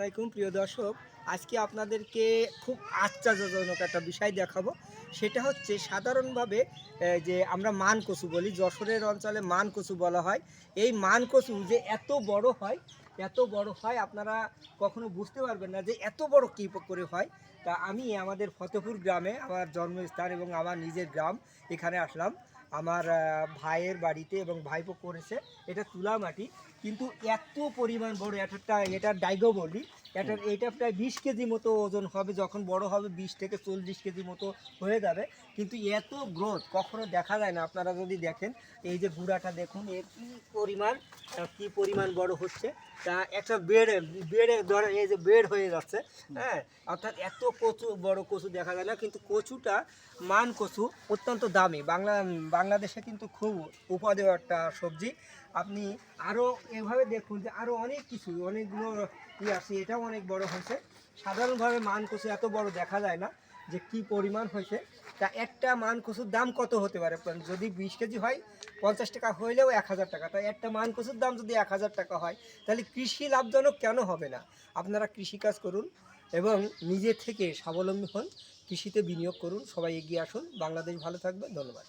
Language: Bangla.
আলাইকুম, প্রিয় দর্শক। আজকে আপনাদেরকে খুব আশ্চর্যজনক একটা বিষয় দেখাবো। সেটা হচ্ছে, সাধারণভাবে যে আমরা মান কচু বলি, যশোরের অঞ্চলে মান কচু বলা হয়। এই মান কচু যে এত বড় হয়, এত বড় হয়, আপনারা কখনো বুঝতে পারবেন না যে এত বড় কী করে হয়। তা আমি আমাদের ফতেপুর গ্রামে আমার জন্মস্থান এবং আমার নিজের গ্রাম এখানে আসলাম। আমার ভাইয়ের বাড়িতে এবং ভাইপো করেছে। এটা তুলা মাটি, কিন্তু এত পরিমাণ বড় একটা এটা ডাইগো বলি এটা এটা প্রায় বিশ কেজি মতো ওজন হবে যখন বড় হবে বিশ থেকে চল্লিশ কেজি মতো হয়ে যাবে। কিন্তু এত গ্রোথ কখনো দেখা যায় না। আপনারা যদি দেখেন এই যে গুঁড়াটা দেখুন এর কি পরিমাণ কি পরিমাণ বড় হচ্ছে। তা একটা বেড়ে বেড়ে ধরে এই যে বেড় হয়ে যাচ্ছে হ্যাঁ? অর্থাৎ এত কচু বড় কচু দেখা যায় না। কিন্তু কচুটা মান কচু অত্যন্ত দামি। বাংলা বাংলাদেশে কিন্তু খুব উপাদেয় একটা সবজি। আপনি আরও এভাবে দেখুন যে আরও অনেক কিছু অনেকগুলো ই আছে। এটাও অনেক বড় হয়েছে। সাধারণভাবে মান কচু এত বড় দেখা যায় না যে কি পরিমাণ হয়েছে। তা একটা মান কচুর দাম কত হতে পারে? যদি বিশ কেজি হয়, পঞ্চাশ টাকা হইলেও এক হাজার টাকা। তাই একটা মান কচুর দাম যদি এক হাজার টাকা হয়, তাহলে কৃষি লাভজনক কেন হবে না? আপনারা কৃষিকাজ করুন এবং নিজে থেকে স্বাবলম্বী হন, কৃষিতে বিনিয়োগ করুন, সবাই এগিয়ে আসুন। বাংলাদেশ ভালো থাকবে। ধন্যবাদ।